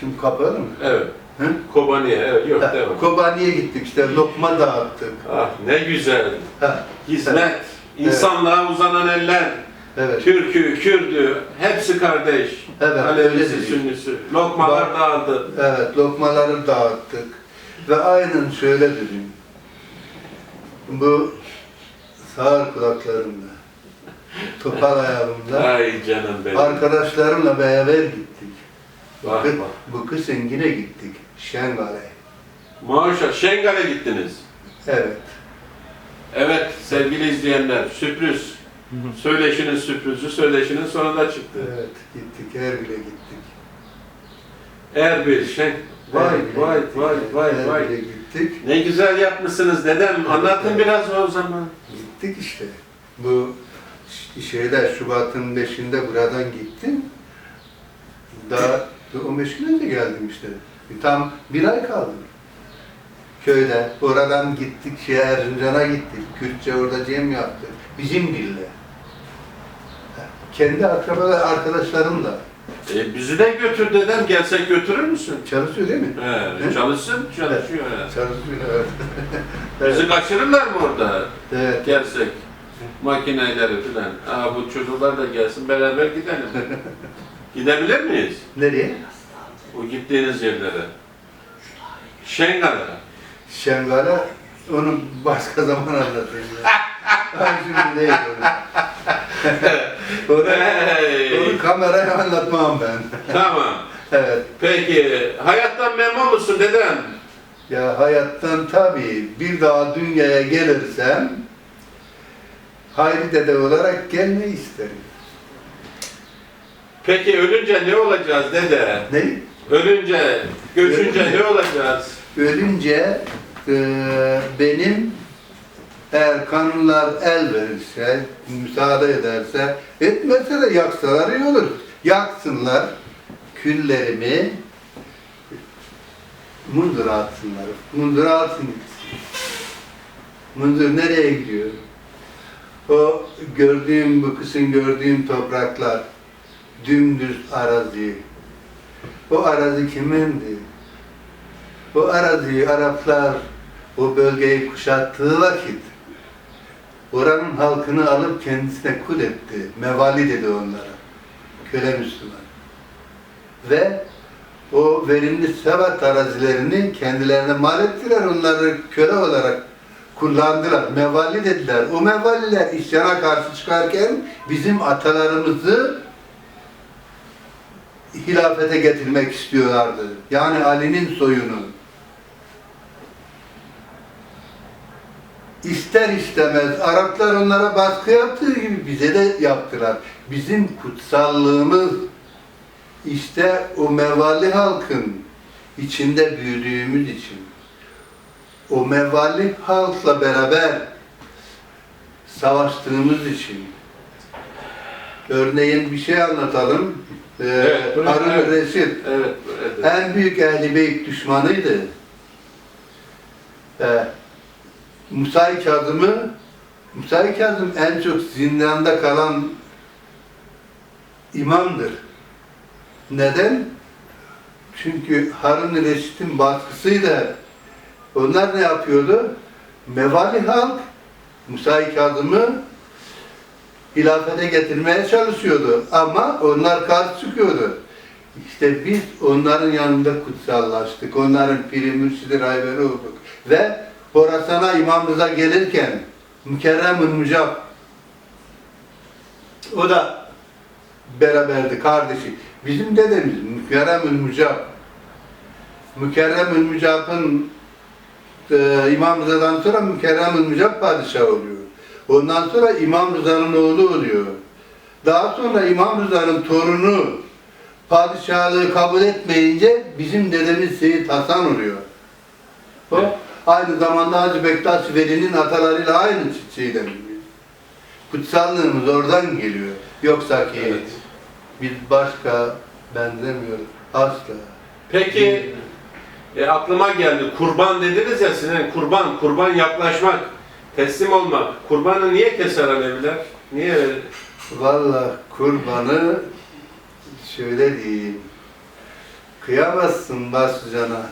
Şimdi kapalı mı? Evet. Hı? Kobaniye, evet, yok devam. Kobani'ye gittik işte lokma dağıttık. Ah ne güzel. Ha, Hizmet, insanlığa uzanan eller, evet. Türk'ü, Kürd'ü, hepsi kardeş. Evet, Alevisi, Sünnisi. Lokmalar Bak- dağıldı. Evet, lokmaları dağıttık. Ve aynen şöyle dedim. Bu sağır kulaklarımla, topal ayağımla, Ay canım benim. arkadaşlarımla beraber gittik. Bak, Bu, kız Engin'e gittik. Şengal'e. Maşallah, Şengal'e gittiniz. Evet. Evet sevgili izleyenler, sürpriz. Söyleşinin sürprizi, söyleşinin sonunda çıktı. Evet, gittik. Erbil'e gittik. Erbil, Şen... Vay, Erbil'e vay, gittik. vay, vay, Erbil'e vay. gittik. Ne güzel yapmışsınız dedem. Anlatın evet. biraz o zaman. Gittik işte. Bu ş- şeyde Şubat'ın 5'inde buradan gittim. Daha 15 gün önce geldim işte. Tam bir ay kaldım. Köyde. Oradan gittik şeye Erzincan'a gittik. Kürtçe orada cem yaptık. Bizim dille. Kendi akrabalar arkadaşlarımla. E, bizi de götür dedem. Gelsek götürür müsün? Çalışıyor değil mi? He, He? çalışsın, çalışıyor. he. Çalışıyor evet. Bizi kaçırırlar mı orada? evet. Gelsek. Makineleri filan. Aa bu çocuklar da gelsin beraber gidelim. Gidebilir miyiz? Nereye? O gittiğiniz yerlere. Şengal'a. Şengal'a onu başka zaman anlatayım. Ben şimdi değil onu. onu, Hey. onu kameraya anlatmam ben. Tamam. Evet. Peki hayattan memnun musun dedem? Ya hayattan tabii bir daha dünyaya gelirsem Hayri dede olarak gelmeyi isterim. Peki ölünce ne olacağız dede? Ne? Ölünce, göçünce Ölünce. ne olacağız? Ölünce eee, benim eğer kanunlar el verirse, müsaade ederse, etmezse de yaksalar iyi olur. Yaksınlar küllerimi, mundura atsınlar. Mundura atsın. Mundur nereye gidiyor? O gördüğüm, bu kısım gördüğüm topraklar, dümdüz arazi. O arazi kimindi? O araziyi Araplar o bölgeyi kuşattığı vakit oranın halkını alıp kendisine kul etti. Mevali dedi onlara. Köle Müslüman. Ve o verimli sebat arazilerini kendilerine mal ettiler. Onları köle olarak kullandılar. Mevali dediler. O mevaliler isyana karşı çıkarken bizim atalarımızı hilafete getirmek istiyorlardı. Yani Ali'nin soyunu. İster istemez Araplar onlara baskı yaptığı gibi bize de yaptılar. Bizim kutsallığımız işte o mevalli halkın içinde büyüdüğümüz için. O mevalli halkla beraber savaştığımız için. Örneğin bir şey anlatalım. Ee, Evet, Harun evet. Reşit Evet, evet. en büyük Ehl-i Beyt düşmanıydı. Ee, Musa-i Kazım'ı Musa-i Kazım en çok zindanda kalan imamdır. Neden? Çünkü Harun Reşit'in baskısıyla onlar ne yapıyordu? Mevali halk Musa-i Kazım'ı hilafete getirmeye çalışıyordu ama onlar karşı çıkıyordu. İşte biz onların yanında kutsallaştık. Onların piri mürşidi rayveri olduk. Ve Horasan'a imamımıza gelirken Mükerrem-ül Mücab o da beraberdi kardeşi. Bizim dedemiz Mükerrem-ül Mücab Mükerrem-ül Mücab'ın e, İmam sonra Mükerrem-ül Mücab padişah oluyor. Ondan sonra İmam Rıza'nın oğlu oluyor. Daha sonra İmam Rıza'nın torunu padişahlığı kabul etmeyince bizim dedemiz Seyit Hasan oluyor. O aynı zamanda Hacı Bektaş Veli'nin atalarıyla aynı geliyor. Kutsallığımız oradan geliyor. Yoksa ki Evet. biz başka benzemiyoruz. Asla. Peki e, aklıma geldi. Kurban dediniz ya sizin kurban, kurban yaklaşmak, teslim olmak. Kurbanı niye keser Aleviler? Niye? Vallahi kurbanı şöyle diyeyim. Kıyamazsın başlıcana,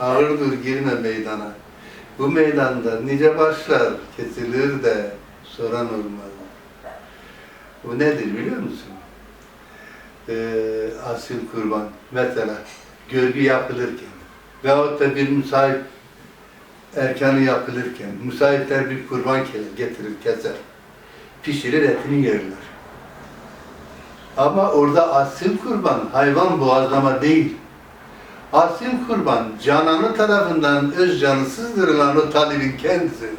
ağırdır girme meydana. Bu meydanda nice başlar kesilir de soran olmaz. Bu nedir biliyor musun? Ee, asil kurban. Mesela gölgü yapılırken veyahut da bir müsait erkanı yapılırken müsaitler bir kurban getirir, keser. Pişirir etini yerler. Ama orada asil kurban hayvan boğazlama değil. Asil kurban cananı tarafından öz canı sızdırılan o talibin kendisi.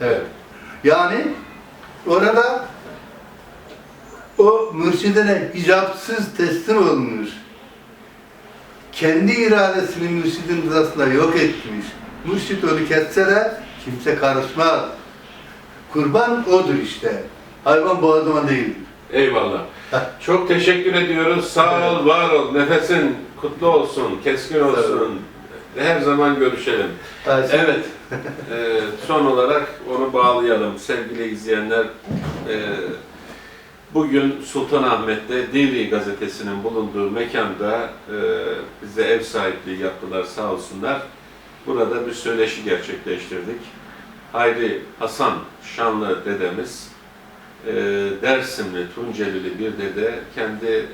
Evet. Yani orada o mürşidine icapsız teslim olmuş. Kendi iradesini mürşidin rızasında yok etmiş. Mürşid onu kesse de kimse karışmaz. Kurban odur işte. Hayvan boğazlama değildir. Eyvallah. Çok teşekkür ediyoruz. Sağ ol, var ol. Nefesin kutlu olsun, keskin olsun. Her zaman görüşelim. Evet. Ee, son olarak onu bağlayalım. Sevgili izleyenler, e, bugün Sultanahmet'te Divri gazetesinin bulunduğu mekanda e, bize ev sahipliği yaptılar sağ olsunlar. Burada bir söyleşi gerçekleştirdik. Hayri Hasan Şanlı dedemiz, e, Dersimli, Tuncelili bir dede kendi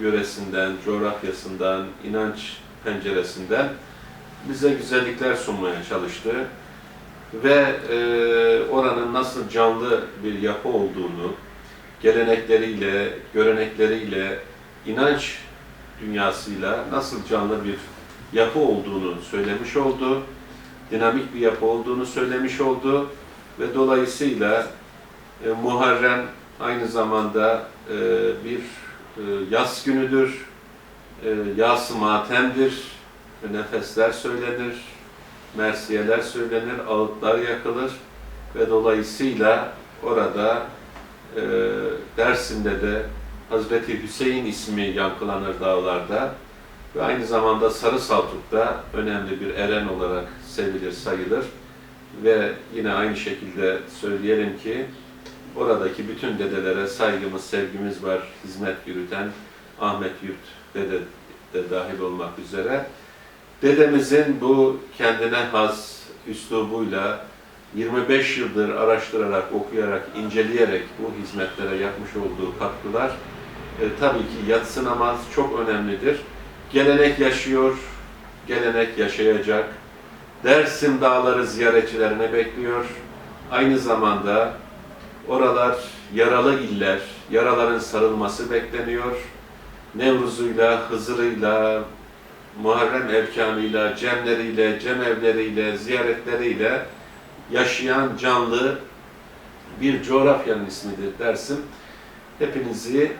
yöresinden, coğrafyasından, inanç penceresinden bize güzellikler sunmaya çalıştı. Ve e, oranın nasıl canlı bir yapı olduğunu, gelenekleriyle, görenekleriyle, inanç dünyasıyla nasıl canlı bir yapı olduğunu söylemiş oldu. Dinamik bir yapı olduğunu söylemiş oldu. Ve dolayısıyla e, Muharrem aynı zamanda e, bir e, yaz günüdür, e, yas matemdir, nefesler söylenir, mersiyeler söylenir, ağıtlar yakılır ve dolayısıyla orada e, Dersim'de de Hazreti Hüseyin ismi yankılanır dağlarda ve aynı zamanda Sarı Saltuk'ta önemli bir eren olarak sevilir, sayılır ve yine aynı şekilde söyleyelim ki oradaki bütün dedelere saygımız, sevgimiz var, hizmet yürüten Ahmet Yurt dede de dahil olmak üzere. Dedemizin bu kendine has üslubuyla 25 yıldır araştırarak, okuyarak, inceleyerek bu hizmetlere yapmış olduğu katkılar e, tabii ki yatsınamaz, çok önemlidir. Gelenek yaşıyor, gelenek yaşayacak. Dersim Dağları ziyaretçilerine bekliyor. Aynı zamanda oralar yaralı iller, yaraların sarılması bekleniyor. Nevruz'uyla, Hızır'ıyla, Muharrem erkanıyla, cemleriyle, cemevleriyle, ziyaretleriyle yaşayan canlı bir coğrafyanın ismidir Dersim. Hepinizi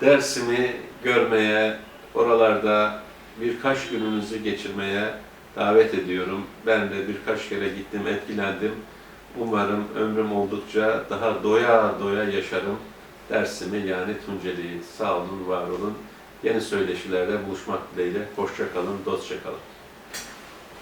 Dersim'i görmeye, oralarda birkaç gününüzü geçirmeye davet ediyorum. Ben de birkaç kere gittim, etkilendim. Umarım ömrüm oldukça daha doya doya yaşarım Dersim'i yani Tunceli'yi. Sağ olun, var olun. Yeni söyleşilerde buluşmak dileğiyle. Hoşça kalın, dostça kalın.